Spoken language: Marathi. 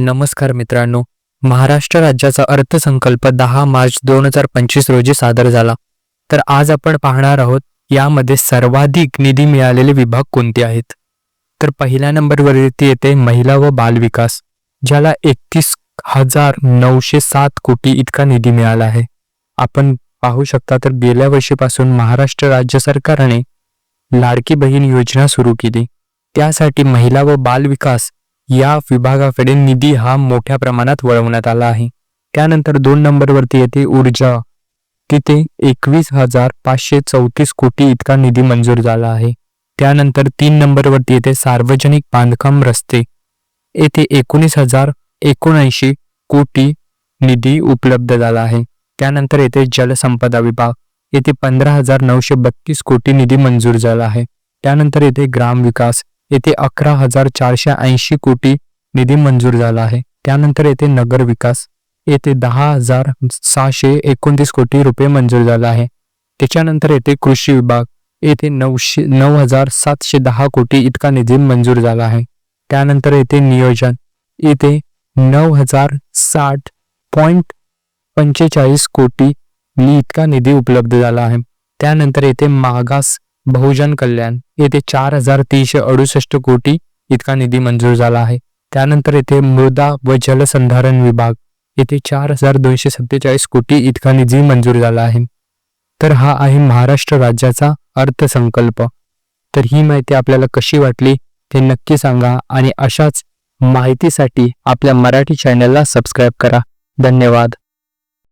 नमस्कार मित्रांनो. महाराष्ट्र राज्याचा अर्थसंकल्प दहा मार्च दोन हजार पंचवीस रोजी सादर झाला. तर आज आपण पाहणार आहोत यामध्ये सर्वाधिक निधी मिळालेले विभाग कोणते आहेत? तर पहिल्या नंबरवरती येते महिला व बालविकास ज्याला एकतीस हजार नऊशे सात कोटी इतका निधी मिळाला आहे. आपण पाहू शकता तर गेल्या वर्षीपासून महाराष्ट्र राज्य सरकारने लाडकी बहीण योजना सुरू केली. त्यासाठी महिला व बालविकास या विभागाकडे निधी हा मोठ्या प्रमाणात वळवण्यात आला आहे. त्यानंतर दोन नंबरवरती येते ऊर्जा. तिथे एकवीस हजार पाचशे चौतीस कोटी इतका निधी मंजूर झाला आहे. त्यानंतर तीन नंबरवरती येते सार्वजनिक बांधकाम रस्ते. येथे एकोणीस हजार एकोणऐंशी कोटी निधी उपलब्ध झाला आहे. त्यानंतर येथे जलसंपदा विभाग. येथे पंधरा हजार नऊशे बत्तीस कोटी निधी मंजूर झाला आहे. त्यानंतर येथे ग्राम विकास. येथे अकरा हजार चारशे ऐंशी कोटी निधी मंजूर झाला आहे. त्यानंतर येथे नगर विकास येथे दहा हजार सहाशे एकोणतीस कोटी रुपये मंजूर झाला आहे. त्याच्यानंतर येथे कृषी विभाग येथे नऊशे नऊ हजार सातशे दहा कोटी इतका निधी मंजूर झाला आहे. त्यानंतर येथे नियोजन येथे नऊ हजार साठ पॉईंट पंचेचाळीस कोटी इतका निधी उपलब्ध झाला आहे. त्यानंतर येथे मागास बहुजन कल्याण येथे चार हजार तीनशे अडुसष्ट कोटी इतका निधी मंजूर झाला आहे. त्यानंतर येथे मृदा व जलसंधारण विभाग येथे चार हजार दोनशे सत्तेचाळीस कोटी इतका निधी मंजूर झाला आहे. तर हा आहे महाराष्ट्र राज्याचा अर्थसंकल्प. तर ही माहिती आपल्याला कशी वाटली ते नक्की सांगा आणि अशाच माहितीसाठी आपल्या मराठी चॅनलला सबस्क्राईब करा. धन्यवाद.